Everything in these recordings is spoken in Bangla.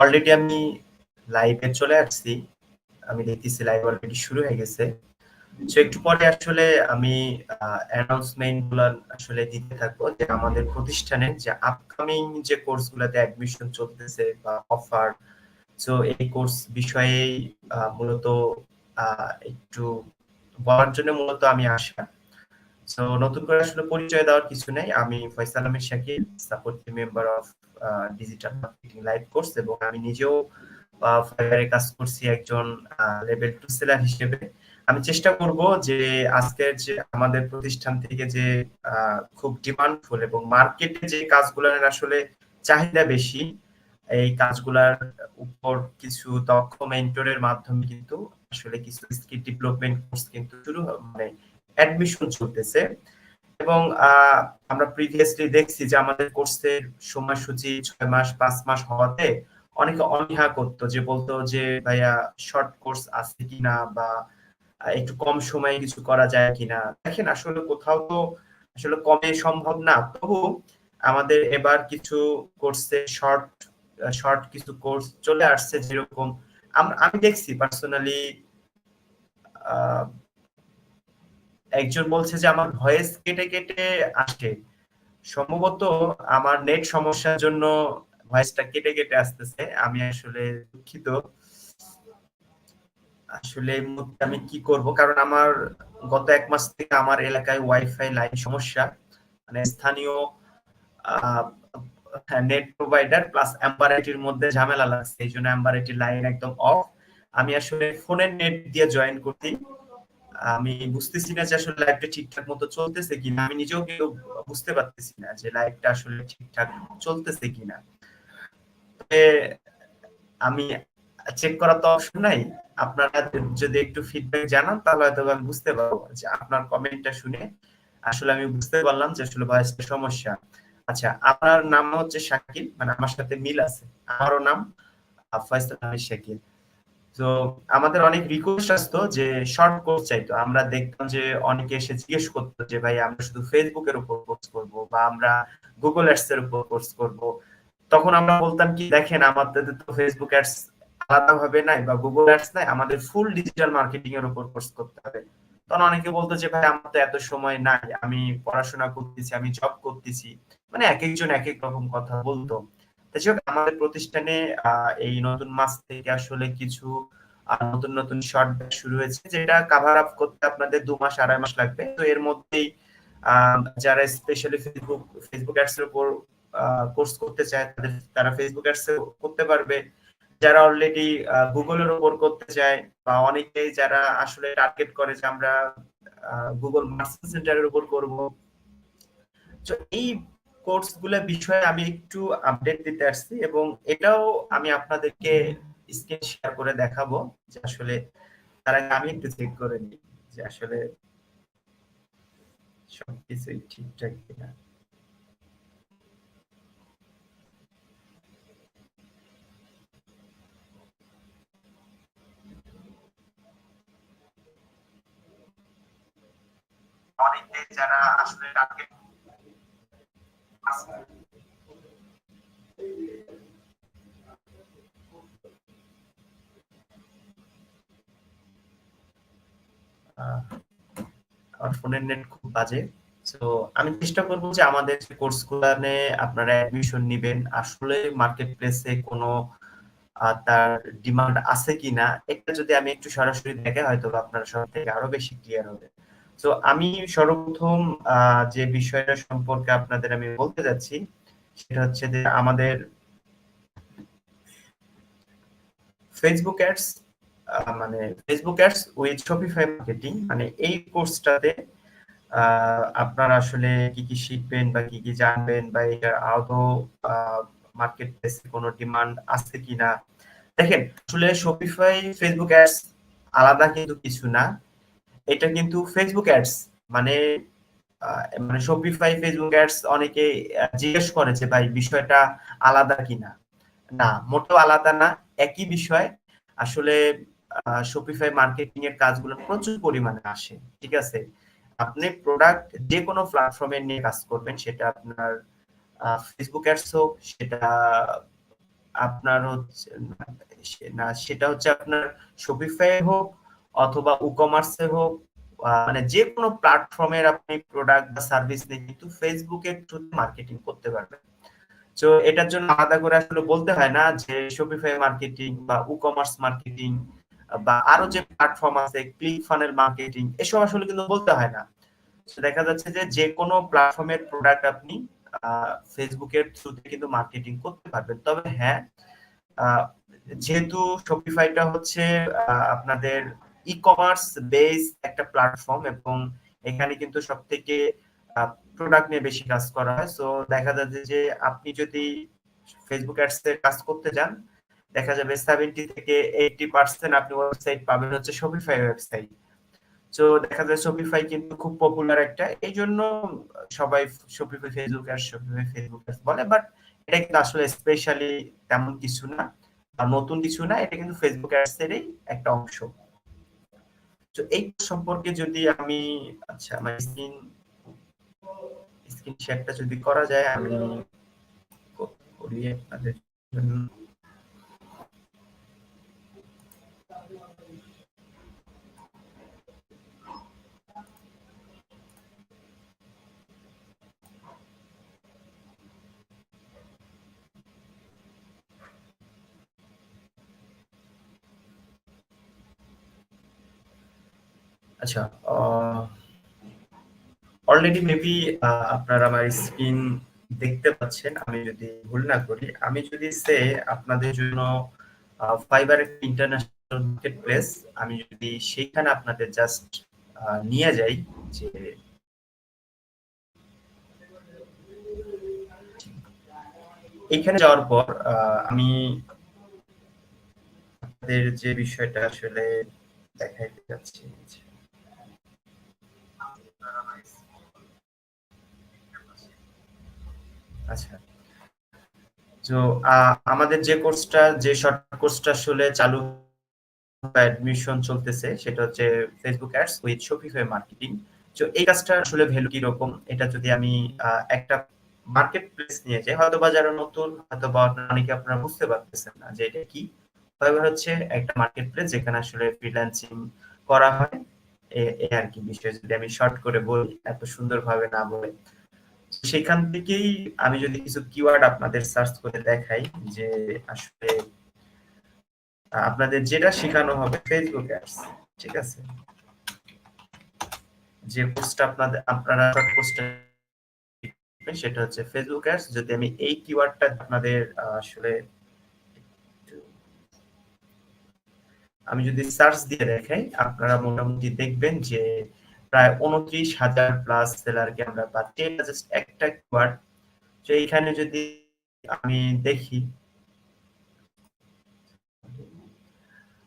অলরেডি আমি লাইভে চলে আসছি। আমি দেখতেছি লাইভ অলরেডি শুরু হয়ে গেছে। সো একটু পরে আসলে আমি অ্যানাউন্সমেন্টগুলো আসলে দিতে থাকব যে আমাদের প্রতিষ্ঠানে যে আপকামিং যে কোর্স গুলাতে অ্যাডমিশন চলতেছে বা অফার সো এই কোর্স বিষয়ে মূলত একটু বলার জন্য মূলত আমি আসা। সো নতুন করে আসলে পরিচয় দেওয়ার কিছু নেই। আমি Faisal Ahmed Shakil supportive member of digital marketing live course এবং আমি নিজেও ফাইবারে কাজ করছি একজন লেভেল টু সেলার হিসেবে। আমি চেষ্টা করব যে আজকের যে আমাদের প্রতিষ্ঠান থেকে যে খুব ডিমান্ডফুল এবং মার্কেটে যে কাজগুলোর আসলে চাহিদা বেশি, এই কাজগুলার উপর কিছু দক্ষ মেন্টরের মাধ্যমে কিন্তু আসলে কিছু স্কিল ডেভেলপমেন্ট কোর্স কিন্তু শুরু মানে অ্যাডমিশন চলতেছে। এবং আমরা প্রিভিয়াসলি দেখছি যে আমাদের কোর্সের সময়সূচি ছয় মাস, পাঁচ মাস হওয়াতে অনেকে অনীহা করতো যে বলতো যে, ভাইয়া শর্ট কোর্স আছে কিনা বা একটু কম সময়ে কিছু করা যায় কিনা? দেখেন, আসলে কোথাও তো আসলে কমে সম্ভব না। তবু আমাদের এবার কিছু কোর্সে শর্ট শর্ট কিছু কোর্স চলে আসছে যেরকম আমি দেখছি পার্সোনালি একজন বলছে যে আমার ভয়েস কেটে কেটে আসে সম্ভবত আমার নেট সমস্যার জন্য ভয়েসটা কেটে কেটে আসতেছে। আমি আসলে দুঃখিত। আসলে আমি কি করব? কারণ আমার গত এক মাস থেকে আমার এলাকায় ওয়াইফাই লাইন সমস্যা। মানে স্থানীয় নেট প্রোভাইডার প্লাস অ্যাম্বারাইটির মধ্যে ঝামেলা লাগছে। এই জন্য অ্যাম্বারাইটির লাইন একদম অফ আমি আসলে ফোনের নেট দিয়ে জয়েন করছি। আমি বুঝতেছি না যে আসলে লাইভটা ঠিকঠাক মতো চলতেছে কিনা। আমি নিজেও কিন্তু বুঝতে পারতেছি না যে লাইভটা আসলে ঠিকঠাক চলতেছে কিনা। আমি চেক করার তো অপশন নাই। আপনারা যদি একটু ফিডব্যাক জানান, তাহলে হয়তো আমি বুঝতে পারব যে আপনার কমেন্টটা শুনে আসলে আমি বুঝতে পারলাম যে আসলে ভয়েসের সমস্যা। আচ্ছা আপনার নাম হচ্ছে শাকিল মানে আমার সাথে মিল আছে। আমারও নাম ফয়সাল আহমেদ শাকিল। তো আমাদের অনেক রিকোয়েস্ট আসতো যে শর্ট কোর্স চাইতো। আমরা দেখতাম যে অনেকে এসে জিজ্ঞেস করতো যে, ভাই, আমরা শুধু ফেসবুকের উপর কোর্স করব বা আমরা গুগল অ্যাডস এর উপর কোর্স করব? তখন আমরা বলতাম কি, দেখেন, আমাদের তো ফেসবুক অ্যাডস আলাদা ভাবে নাই বা গুগল অ্যাডস নাই, আমাদের ফুল ডিজিটাল মার্কেটিং এর উপর কোর্স করতে হবে। তখন অনেকে বলতো যে, ভাই, আমার তো এত সময় নাই, আমি পড়াশোনা করতেছি, আমি জব করতেছি। মানে এক একজন এক এক রকম কথা বলতো। আমাদের প্রতিষ্ঠানে এই নতুন মাস থেকে আসলে কিছু নতুন নতুন শর্ট শুরু হয়েছে, যেটা কাভার আপ করতে আপনাদের দু মাস, আড়াই মাস লাগবে। তো এর মধ্যেই যারা স্পেশালি ফেসবুক ফেসবুক অ্যাডস এর উপর কোর্স করতে চায়, তাদের, তারা ফেসবুক অ্যাডস করতে পারবে। যারা অলরেডি গুগলের উপর করতে চায়, বা অনেকেই যারা আসলে টার্গেট করে যে আমরা গুগল মার্কেট সেন্টারের উপর করব। তো এই কোর্সগুলো বিষয়ে আমি একটু আপডেট দিতে আসছি এবং এটাও আমি আপনাদেরকে স্ক্রিন শেয়ার করে দেখাবো যে আসলে তার আগে আমি একটু চেক করে নিই যে আসলে সবকিছুই ঠিকঠাক কিনা। যারা আসলে টার্গেট ফোনের নেট খুব বাজে। তো আমি চেষ্টা করব যে আমাদের কোর্স গুলানে আপনারা অ্যাডমিশন নিবেন। আসলে মার্কেট প্লেসে কোনো তার ডিমান্ড আছে কিনা, এটা যদি আমি একটু সরাসরি দেখে হয়তো আপনারা সব থেকে আরও বেশি ক্লিয়ার হবে। তো আমি সর্বপ্রথম যে বিষয়টা সম্পর্কে আপনাদের আমি বলতে যাচ্ছি, সেটা হচ্ছে যে আমাদের ফেসবুক অ্যাডস মানে Facebook ads with Shopify marketing মানে এই কোর্সটাতে আপনারা আসলে কি কি শিখবেন বা কি কি জানবেন বা এটার আদৌ মার্কেট প্লেসে কোনো ডিমান্ড আছে কিনা। দেখেন, আসলে শপিফাই ফেসবুক অ্যাডস আলাদা কিন্তু কিছু না। এটা কিন্তু ফেসবুক অ্যাডস মানে মানে শপিফাই ফেসবুক অ্যাডস অনেকে জিজ্ঞেস করে যে, ভাই, বিষয়টা আলাদা কিনা? না, মোটেও আলাদা না, একই বিষয়। আসলে শপিফাই মার্কেটিং এর কাজগুলো প্রচুর পরিমাণে আসে, ঠিক আছে? আপনি প্রোডাক্ট যে কোনো প্ল্যাটফর্মে নিয়ে কাজ করবেন, সেটা আপনার ফেসবুক অ্যাডস হোক, সেটা আপনার হচ্ছে, না সেটা হচ্ছে আপনার শপিফাই হোক অথবা ই কমার্সে হোক মানে যে কোনো প্ল্যাটফর্মের আপনি প্রোডাক্ট বা সার্ভিস নিয়ে কিন্তু ফেসবুকে থ্রুতে মার্কেটিং করতে পারবেন। তো এটার জন্য আলাদা করে আসলে বলতে হয় না যে শপিফাই মার্কেটিং বা ই কমার্স মার্কেটিং বা আরও যে প্ল্যাটফর্ম আছে ক্লিক ফানেল মার্কেটিং এসব আসলে কিন্তু বলতে হয় না। দেখা যাচ্ছে যে যে কোনো প্ল্যাটফর্মের প্রোডাক্ট আপনি ফেসবুকের থ্রুতে কিন্তু মার্কেটিং করতে পারবেন। তবে হ্যাঁ যেহেতু শপিফাইটা হচ্ছে আপনাদের ই কমার্স বেস একটা প্ল্যাটফর্ম এবং এখানে কিন্তু সব থেকে প্রোডাক্ট নিয়ে বেশি কাজ করা হয়। সো দেখা যাচ্ছে যে আপনি যদি ফেসবুক অ্যাডস এর কাজ করতে যান, দেখা যাবে সেভেন্টি থেকে এইটি পার্সেন্ট আপনি ওয়েবসাইট পাবেন হচ্ছে শপিফাই ওয়েবসাইট তো দেখা যায় শপিফাই কিন্তু খুব পপুলার একটা। এই জন্য সবাই Shopify Facebook ads Shopify Facebook বলে বাট এটা কিন্তু আসলে স্পেশালি তেমন কিছু না নতুন কিছু না, এটা কিন্তু ফেসবুক অ্যাডস এরই একটা অংশ। তো এই সম্পর্কে যদি আমি আচ্ছা আমার স্ক্রিন স্ক্রিন শেয়ারটা যদি করা যায়, আমি করি আপনাদের জন্য আচ্ছা অলরেডি মেবি আপনারা আমার স্ক্রিন দেখতে পাচ্ছেন, আমি যদি ভুল না করি, আমি যদি সে আপনাদের জন্য ফাইবার ইন্টারন্যাশনাল মার্কেট প্লেস আমি যদি সেইখানে আপনাদের জাস্ট নিয়ে যাই, যে এখানে যাওয়ার পর আমি আপনাদের যে বিষয়টা আসলে দেখাইতে যাচ্ছি আচ্ছা। তো আমাদের যে কোর্সটা, যে শর্ট কোর্সটা আসলে চালু অ্যাডমিশন চলতেছে, সেটা হচ্ছে Facebook ads with Shopify marketing তো, এই কাজটা আসলে ভ্যালু কি এটা যদি আমি একটা মার্কেট প্লেস নিয়ে যাই হয়তো বা নতুন হয়তো বা অনেকে আপনারা বুঝতে পারতেছেন না যে এটা কি। ফাইবার হচ্ছে একটা মার্কেট প্লেস যেখানে আসলে ফ্রিল্যান্সিং করা হয়। এই আর কি বিষয় যদি আমি শর্ট করে বলি, এত সুন্দরভাবে না বলে। সেখান থেকেই আমি যদি কিছু কিওয়ার্ড আপনাদের সার্চ করে দেখাই যে আসলে, আপনাদের যেটা শেখানো হবে ফেসবুক অ্যাডস ঠিক আছে? যে কোর্সটা আপনাদের আপনারা কোর্সটা সেটা হচ্ছে ফেসবুক অ্যাডস যদি আমি এই কিওয়ার্ডটা আপনাদের আসলে আমি যদি সার্চ দিয়ে দেখাই, আপনারা মোটামুটি দেখবেন যে প্রায় উনত্রিশ হাজার প্লাস সেলারকে আমরা পাচ্ছি এটা জাস্ট একটা কিওয়ার্ড তো এইখানে যদি আমি দেখি,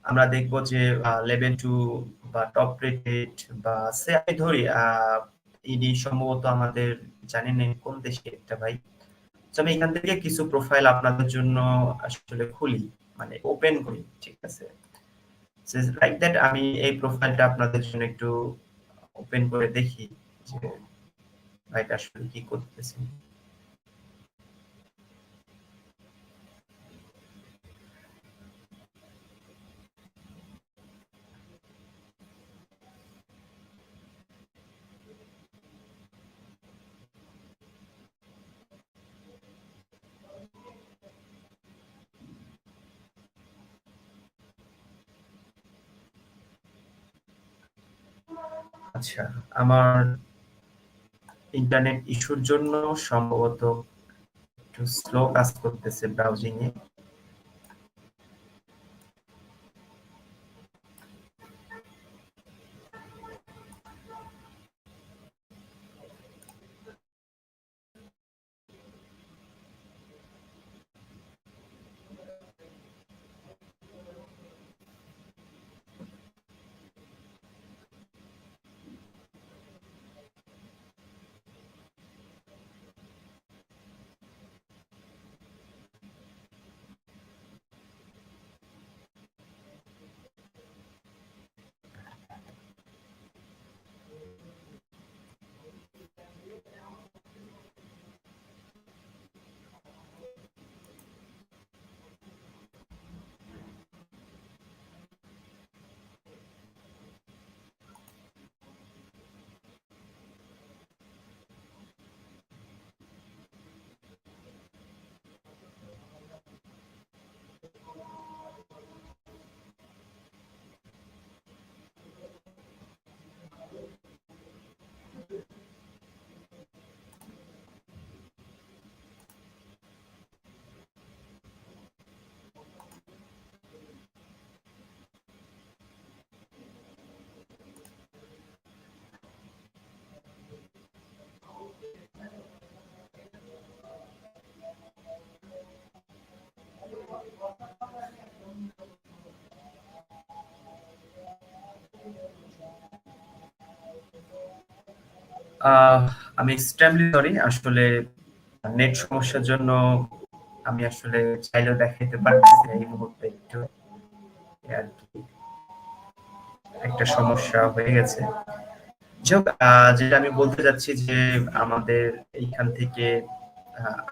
আমরা দেখব যে লেভেল টু বা টপ রেটেড বা সে আমি ধরি ইডি সম্ভবত আমাদের জানি না কোন দেশে একটা ভাই। তো আমি এখান থেকে কিছু প্রোফাইল আপনাদের জন্য আসলে খুলি মানে ওপেন করি, ঠিক আছে? লাইক দ্যাট আমি এই প্রোফাইলটা আপনাদের জন্য একটু ওপেন করে দেখি যে ভাইটা আসলে কি করতেছে। আচ্ছা আমার ইন্টারনেট ইস্যুর জন্য সম্ভবত একটু স্লো কাজ করতেছে ব্রাউজিং এ আমি এক্সট্রিমলি সরি আসলে নেট সমস্যার জন্য আমি আসলে চাইলেও দেখাইতে পারতেছি এই মুহূর্তে একটু। আর কি, একটা সমস্যা হয়ে গেছে। যেটা আমি বলতে যাচ্ছি যে আমাদের এইখান থেকে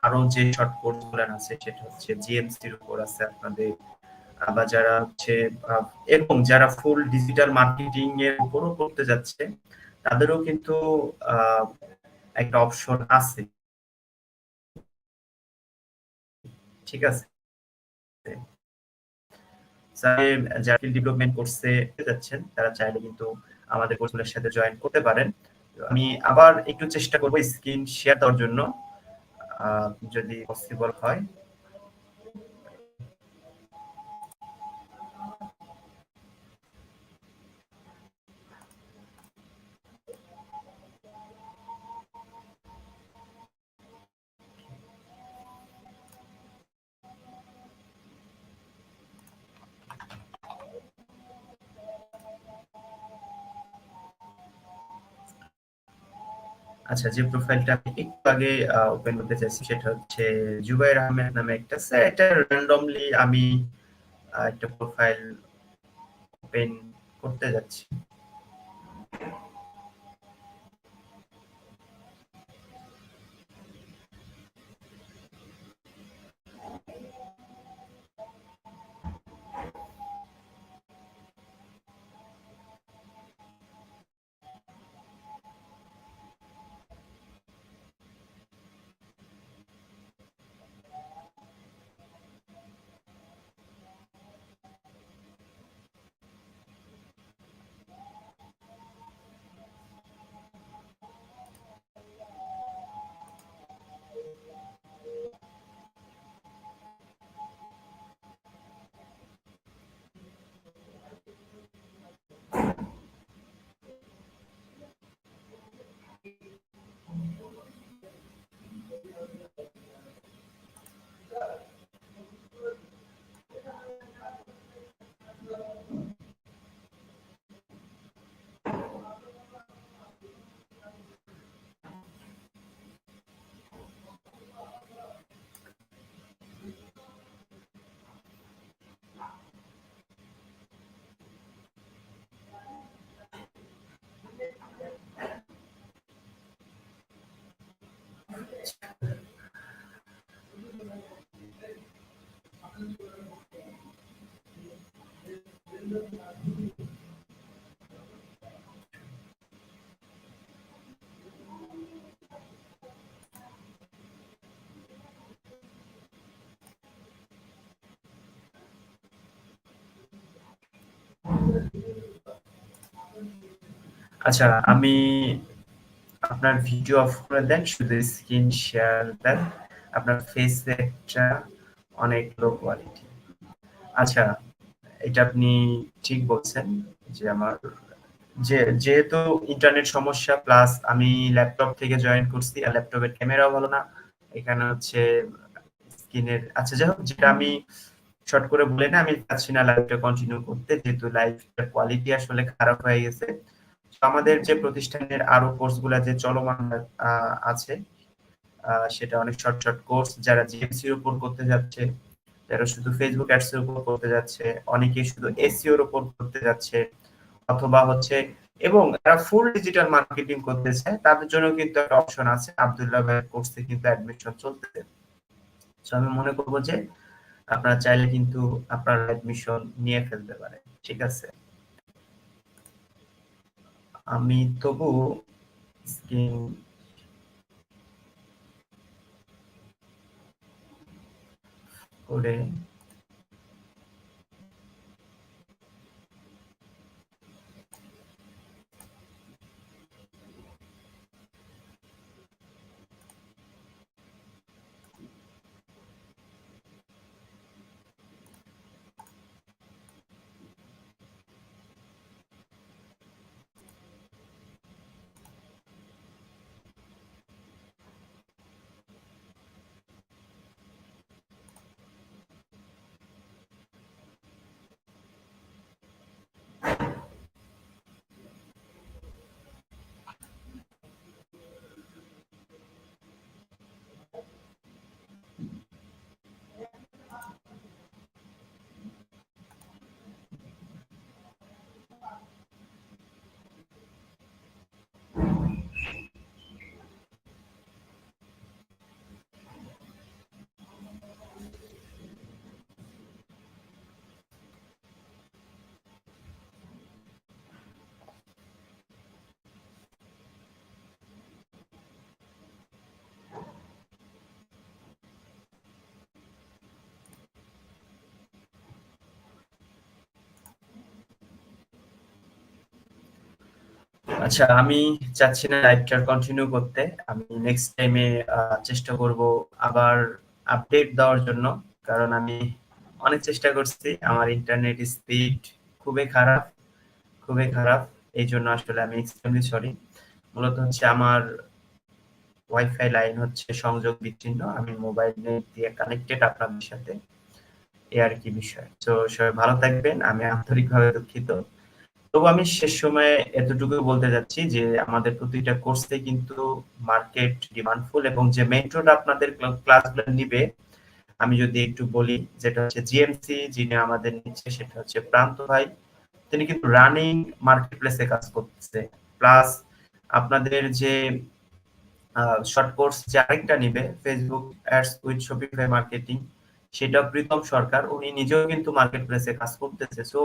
আরও যে শর্ট কোর্স আছে, সেটা হচ্ছে জিএমসির উপর আছে আপনাদের, আবার যারা হচ্ছে এবং যারা ফুল ডিজিটাল মার্কেটিং এর উপরও করতে যাচ্ছে, তাদেরও কিন্তু একটা অপশন আছে। ঠিক আছে? যারা ডেভেলপমেন্ট করতে যাচ্ছেন, তারা চাইলে কিন্তু আমাদের কোর্সগুলোর সাথে জয়েন করতে পারেন। আমি আবার একটু চেষ্টা করব স্ক্রিন শেয়ার দেওয়ার জন্য। যদি পসিবল হয় আচ্ছা যে প্রোফাইলটা আমি একটু আগে ওপেন করতে চাইছি সেটা হচ্ছে জুবাইর আহমেদ নামে একটা স্যার এটা র্যান্ডমলি আমি একটা প্রোফাইল ওপেন করতে যাচ্ছি। আচ্ছা আমি আপনার ভিডিও অফ করে দেন, শুধু স্ক্রিন শেয়ার দেন। আপনার ফেস একটা অনেক লো কোয়ালিটি আচ্ছা এটা আপনি ঠিক বলছেন যে আমার, যে, যেহেতু ইন্টারনেট সমস্যা প্লাস আমি ল্যাপটপ থেকে জয়েন করছি, আর ল্যাপটপের ক্যামেরাও ভালো না। এখানে হচ্ছে স্ক্রিনের আচ্ছা যাই হোক, যেটা আমি শর্ট করে বলে না, আমি চাচ্ছি না লাইভটা কন্টিনিউ করতে, যেহেতু লাইভটার কোয়ালিটি আসলে খারাপ হয়ে গেছে। আমাদের যে প্রতিষ্ঠানের আরও কোর্সগুলো যে চলমান আছে সেটা অনেক শর্ট শর্ট কোর্স যারা জিএমসির উপর করতে যাচ্ছে, যারা শুধু ফেসবুক অ্যাডস এর উপর করতে যাচ্ছে অনেকে শুধু এসইও এর উপর করতে যাচ্ছে, অথবা হচ্ছে, এবং যারা ফুল ডিজিটাল মার্কেটিং করতে চায় তাদের জন্য কিন্তু একটা অপশন আছে, আব্দুল্লাহ ভাইয়ের কোর্সে কিন্তু অ্যাডমিশন চলতেছে। তো আমি মনে করব যে, আপনারা চাইলে কিন্তু আপনার অ্যাডমিশন নিয়ে ফেলতে পারেন, ঠিক আছে? আমি তবু স্ক্রিন করে আচ্ছা আমি চাচ্ছি না লাইভটা কন্টিনিউ করতে। আমি নেক্সট টাইমে চেষ্টা করব আবার আপডেট দেওয়ার জন্য, কারণ আমি অনেক চেষ্টা করছি। আমার ইন্টারনেট স্পিড খুবই খারাপ খুবই খারাপ। এই জন্য আসলে আমি এক্সট্রিমলি সরি মূলত হচ্ছে আমার ওয়াইফাই লাইন হচ্ছে সংযোগ বিচ্ছিন্ন। আমি মোবাইল নেট দিয়ে কানেক্টেড আপনাদের সাথে। এ আর কি বিষয়। তো সবাই ভালো থাকবেন। আমি আন্তরিকভাবে দুঃখিত। তবু আমি শেষ সময়ে এতটুকু বলতে যাচ্ছি যে আমাদের প্রতিটা কোর্সে কিন্তু মার্কেট ডিমান্ডফুল এবং যে মেন্টরটা আপনাদের ক্লাসগুলো নিবে, আমি যদি একটু বলি, যেটা হচ্ছে জিএমসি যিনি আমাদের নিচ্ছে, সেটা হচ্ছে প্রান্ত ভাই। তিনি কিন্তু রানিং মার্কেট প্লেসে কাজ করতেছে। প্লাস আপনাদের যে শর্ট কোর্স যে আরেকটা নিবে Facebook ads with Shopify marketing সেটা প্রীতম সরকার। উনি নিজেও কিন্তু মার্কেট প্লেসে কাজ করতেছে। সো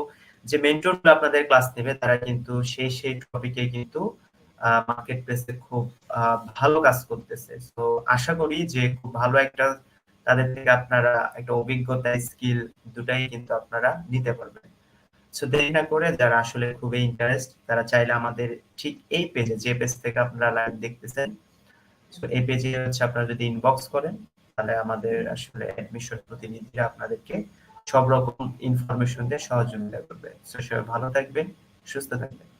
যে মেন্টর আপনাদের ক্লাস নেবে, তারা কিন্তু সেই সেই টপিকে কিন্তু মার্কেট প্লেসে খুব ভালো কাজ করতেছে। তো আশা করি যে খুব ভালো একটা তাদের থেকে আপনারা একটা অভিজ্ঞতা স্কিল দুটাই কিন্তু আপনারা নিতে পারবেন। সো দেরি না করে যারা আসলে খুবই ইন্টারেস্ট তারা চাইলে আমাদের ঠিক এই পেজে যে পেজ থেকে আপনারা লাইভ দেখতেছেন সো এই পেজে হচ্ছে আপনারা যদি ইনবক্স করেন, তাহলে আমাদের আসলে অ্যাডমিশন প্রতিনিধিরা আপনাদেরকে সব রকম ইনফরমেশন দিয়ে সহযোগিতা করবে। সবাই ভালো থাকবেন সুস্থ থাকবেন।